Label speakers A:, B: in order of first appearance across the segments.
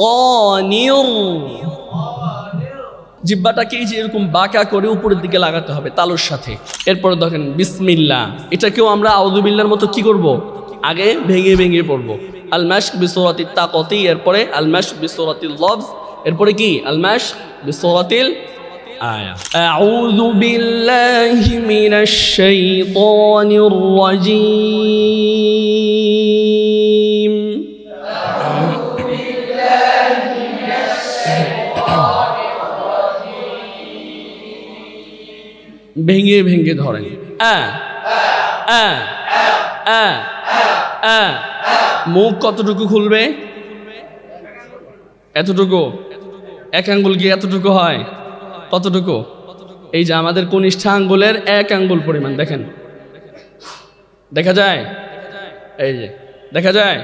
A: কনির জিব্বাটাকে এই যে এরকম বাঁকা করে উপরের দিকে লাগাতে হবে তালুর সাথে। এরপরে দেখেন বিসমিল্লা এটাকেও আমরা আউদুবিল্লার মতো কি করব? আগে ভেঙে ভেঙে পড়ব। আলমাস বিসরাতিল তাকতি এরপরে আলমাস বিসরাতিল লফজ, এরপরে কি? আলমাস বিসরাতিল আয়া। আউযু বিল্লাহি মিনাশ শাইতানির রাজীম। ভেঙে ভেঙে ধরেন। মুখ কতটুকু খুলবে? এতটুকু? এক আঙ্গুল কি এতটুকু হয়? কতটুকু? এই যে আমাদের কনিষ্ঠ আঙ্গুলের এক আঙ্গুল পরিমাণ, দেখেন। দেখা যায়? এই যে, দেখা যায়?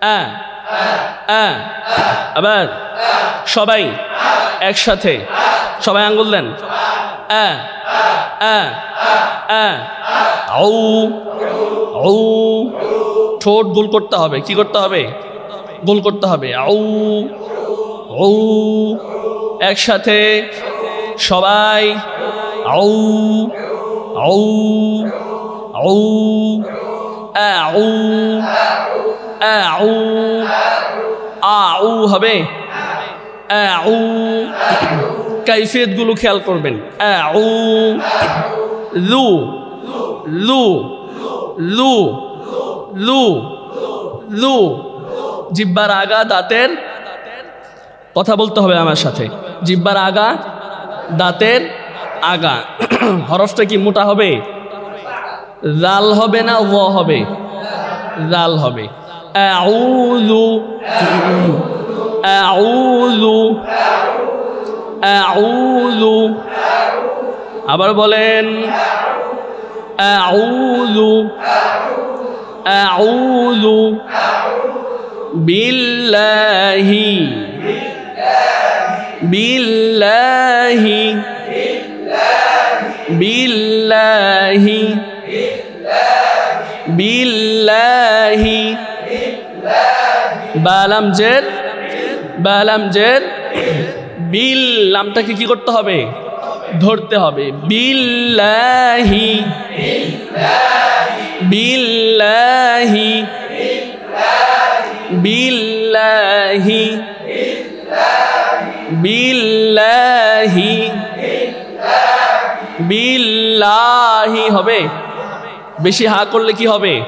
A: আ আবার সবাই একসাথে, সবাই আঙ্গুল দেন। ঠোঁট গোল করতে হবে। কি করতে হবে? গোল করতে হবে। আউ আউ একসাথে, সবাই আউ আউ আউ আউ আউ আউ হবে আউ কাইফিয়তগুলো খেয়াল করবেন আউ লু লু লু লু লু জিব্বার আগা দাঁতের কথা বলতে হবে আমার সাথে জিব্বার আগা দাঁতের আগা হরফটা কি মোটা হবে জাল হবে না ও হবে জাল হবে আউযু আউযু আউযু আবার বলেন আউযু আউযু বিল্লাহি বিল্লাহি বিল্লাহি বিল্লাহি বালাম জের বালাম জের বিল লামটাকে কি করতে হবে? ধরতে হবে। বিল্লাহি বিল্লাহি বিল্লাহি বিল্লাহি বিল্লাহি হবে। বেশি হা করলে কি হবে?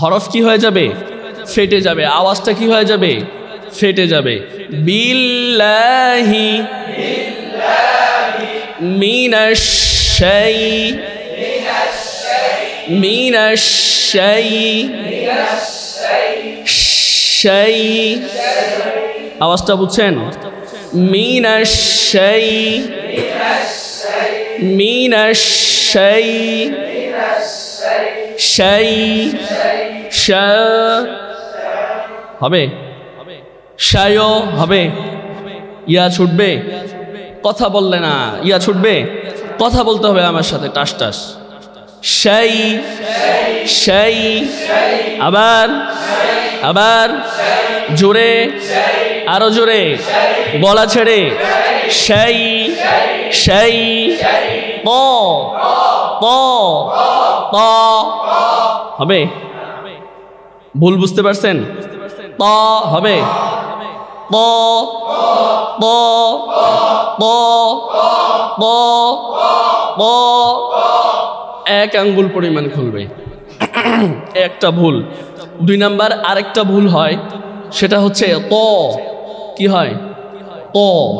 A: হরফ কি হয়ে যাবে? ফেটে যাবে। আওয়াজটা কি হয়ে যাবে? ফেটে যাবে। বিল্লাহি মিনাশ শাই মিনাশ শাই। আওয়াজটা বুঝছেন? মিনাশ শাই মিনাশ শাই শাই। শা হবে? শায় হবে। ইয়া ছুটবে? কথা বললে না। ইয়া ছুটবে? কথা বলতে হবে আমার সাথে, টাস টাস। শাই শাই আবার আবার, জোরে, আরও জোরে, গলা ছেড়ে। শাই শাই প প প। হবে? ভুল বুঝতে পারছেন? হবে। এক আঙ্গুল পরিমাণ খুলবে। একটা ভুল। দুই নাম্বার আরেকটা ভুল হয়। সেটা হচ্ছে ত। কি হয়? ত।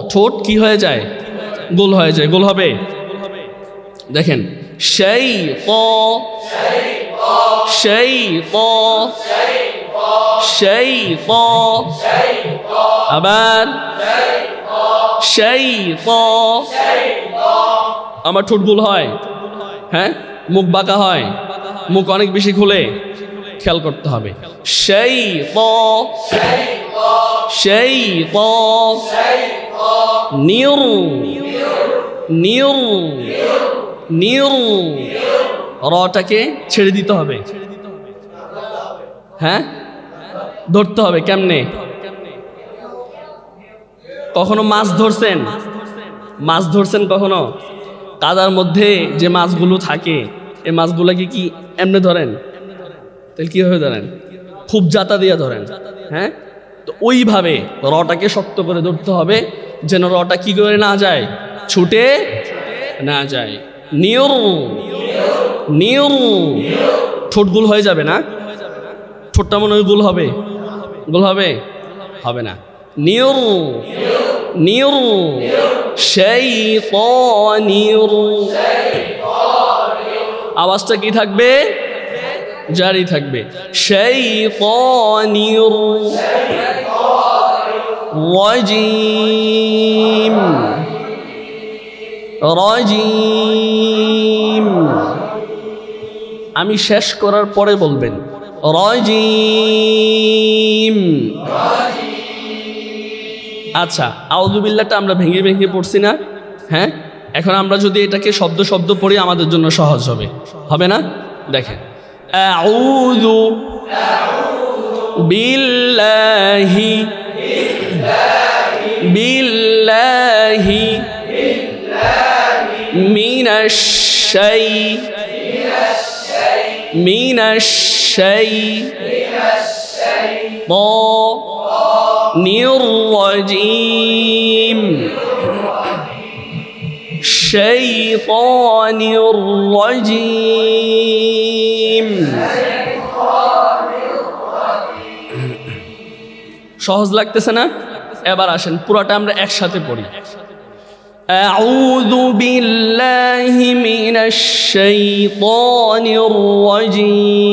A: ঠোঁট কি হয়ে যায়? গোল হয়ে যায়। গোল হবে। দেখেন। সেই প সেই আমার ঠোঁট গোল হয়। হ্যাঁ? মুখ বাঁকা হয়। মুখ অনেক বেশি খুলে। খেয়াল করতে হবে। সেই সেই প নিউর নিউর নিউর রটাকে ছেড়ে দিতে হবে। হ্যাঁ? ধরতে হবে কেমনে? কখনো মাছ ধরছেন? মাছ ধরছেন কখনো? কাদার মধ্যে যে মাছগুলো থাকে, এই মাছগুলোকে কি এমনি ধরেন? তাহলে কীভাবে ধরেন? খুব জাতা দিয়ে ধরেন হ্যাঁ? তো ওইভাবে রটাকে শক্ত করে ধরতে হবে, যেন রটা কি করে না যায়? ছুটে না যায়। Near near. ঠোঁটগুল হয়ে যাবে না? ঠোঁটটা মনে হয় গুল হবে? গোল হবে? হবে না। নিয়র নিয়র সেই আওয়াজটা কি থাকবে? জারি থাকবে। সেই রজিম। রজিম। আমি শেষ করার পরে বলবেন। রজিম। আচ্ছা আউদুবিল্লাটা আমরা ভেঙে ভেঙে পড়ছি না হ্যাঁ? এখন আমরা যদি এটাকে শব্দ শব্দ পড়ি, আমাদের জন্য সহজ হবে। হবে না? দেখেন। আউযু বিল্লাহি বিল্লাহি মিনাশ মিনাশ শাই الرجيم الشيطان الرجيم সহজ লাগতেছে না এবার আসেন পুরোটা আমরা একসাথে পড়ি أعوذ بالله من الشيطان الرجيم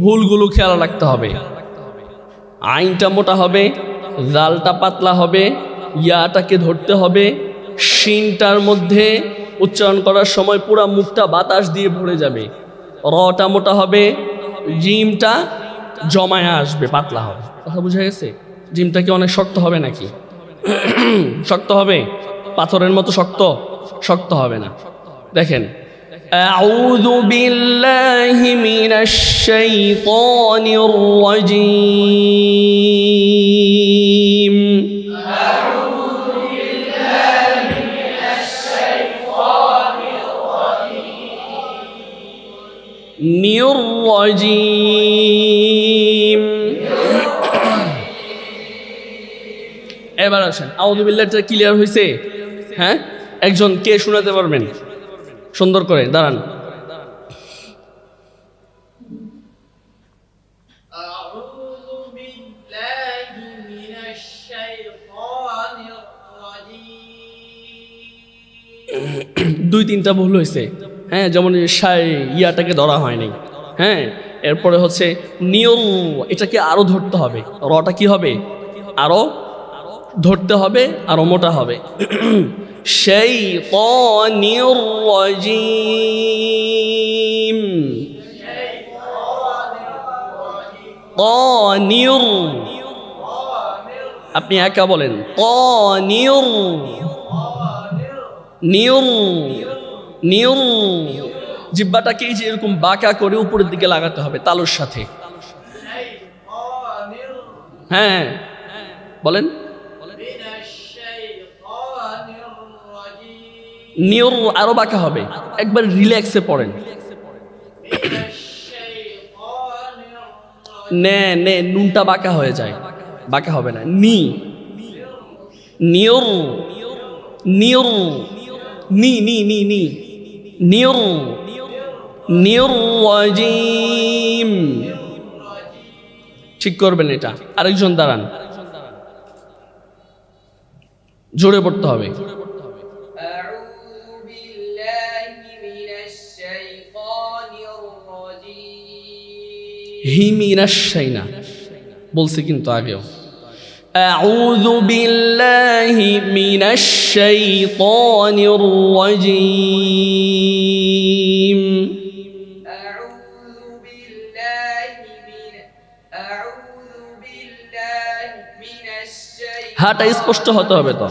A: ভুলগুলো খেয়াল রাখতে হবে আইনটা মোটা হবে জালটা পাতলা হবে ইয়াটাকে ধরতে হবে শিনটার মধ্যে উচ্চারণ করার সময় পুরা মুখটা বাতাস দিয়ে ভরে যাবে রটা মোটা হবে জিমটা জমায় আসবে পাতলা হবে কথা বুঝা গেছে জিমটা কি অনেক শক্ত হবে নাকি শক্ত হবে পাথরের মতো শক্ত শক্ত হবে না দেখেন أعوذ بالله من الشيطان الرجيم নিয়ম এবার আসেন আউদুবিল্লাটা ক্লিয়ার হয়েছে হ্যাঁ? একজন কে শোনাতে পারবেন? সুন্দর করে, দাঁড়ান। দুই তিনটা ভুল হয়েছে হ্যাঁ যেমন সাই ইয়াটাকে ধরা হয়নি। হ্যাঁ এরপরে হচ্ছে নিয়ম এটাকে আরও ধরতে হবে। রটা কি হবে? আরও ধরতে হবে আরও মোটা হবে। সেই রজিম। নিয়র আপনি একা বলেন। নিয়র নিয়র নিউ জিব্বাটাকে এই যে এরকম বাঁকা করে উপরের দিকে লাগাতে হবে, তালুর সাথে? হ্যাঁ। বলেন। নিয়র আরও বাঁকা হবে। একবার রিল্যাক্সে পড়েন। নে নে, নুনটা বাঁকা হয়ে যায়। বাঁকা হবে না। নি। নিয়র নিয়র নি নি নি নি। নির নির্জিম ঠিক করবেন এটা। আরেকজন দাঁড়ান। জোরে পড়তে হবে। হিমিনাশাইনা বলছে কিন্তু আগেও। أعوذ بالله من الشيطان الرجيم
B: أعوذ بالله من أعوذ بالله من الشيطان
A: হাটা স্পষ্ট হতে হবে তো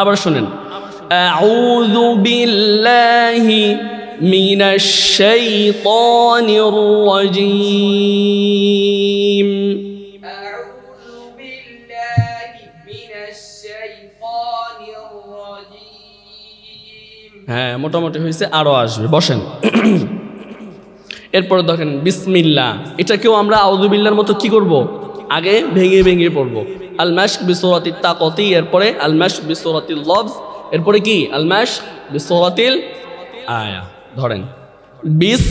A: আবার শুনেন أعوذ بالله من الشيطان الرجيم হ্যাঁ মোটামুটি হয়েছে আরও আসবে। বসেন। এরপরে দেখেন, বিসমিল্লা। এটাকেও আমরা আউদুবিল্লার মতো কি করব? আগে ভেঙে ভেঙে পড়ব। আলমাস বিসোরাতিল তাকতি এরপরে আলমাস বিসোরাতিল লবস এরপরে কি? আলমাস বিসোরাতিল আয়া। ধরেন। বিস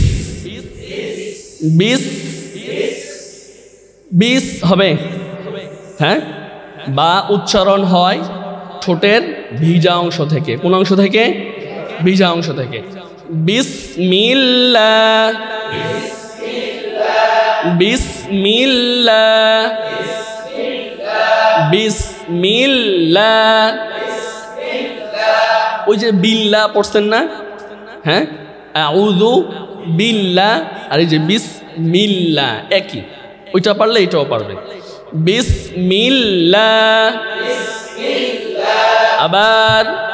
A: বিস বিস হবে। হ্যাঁ? বা উচ্চারণ হয় ঠোঁটের ভিজা অংশ থেকে। কোন অংশ থেকে? ভিজা অংশ থেকে। বিসমিল্লা। বিসমিল্লা। বিসমিল্লা। ওই যে বিল্লা পড়ছেন না? হ্যাঁ? আউযু বিল্লা। আর এই যে বিস মিল্লা একই। ওইটা পারলে এটাও পারবে। বিস মিল্লা আবার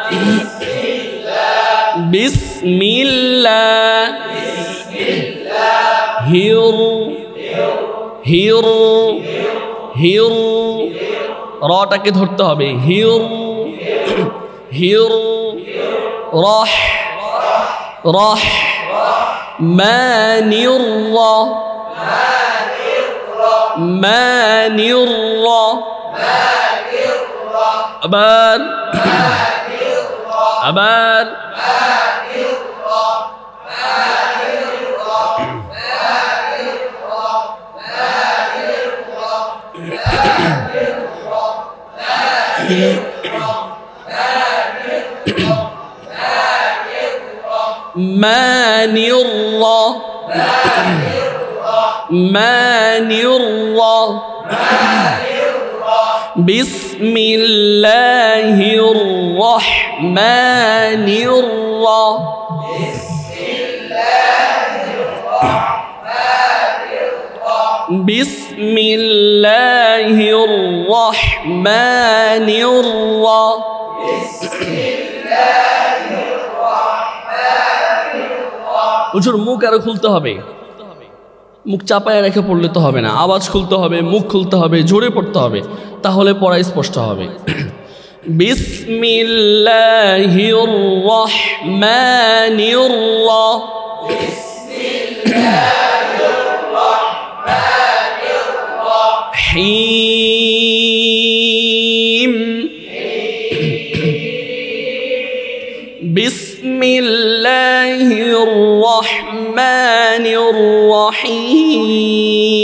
A: বিস মিল্লা হির হির হির রটাকে ধরতে হবে হির হির রহ রহ মানির মানির আবার أمان. مانرة الله بسم الله الرحمن الرحيم بسم الله الرحمن الرحيم হুজুর মুখ আরো খুলতে হবে মুখ চাপায় রেখে পড়লে তো হবে না আওয়াজ খুলতে হবে মুখ খুলতে হবে জোরে পড়তে হবে তাহলে পড়া স্পষ্ট হবে بسم الله الرحمن الرحيم. بسم الله الرحمن الرحيم حيم. بسم الله الرحمن الرحيم.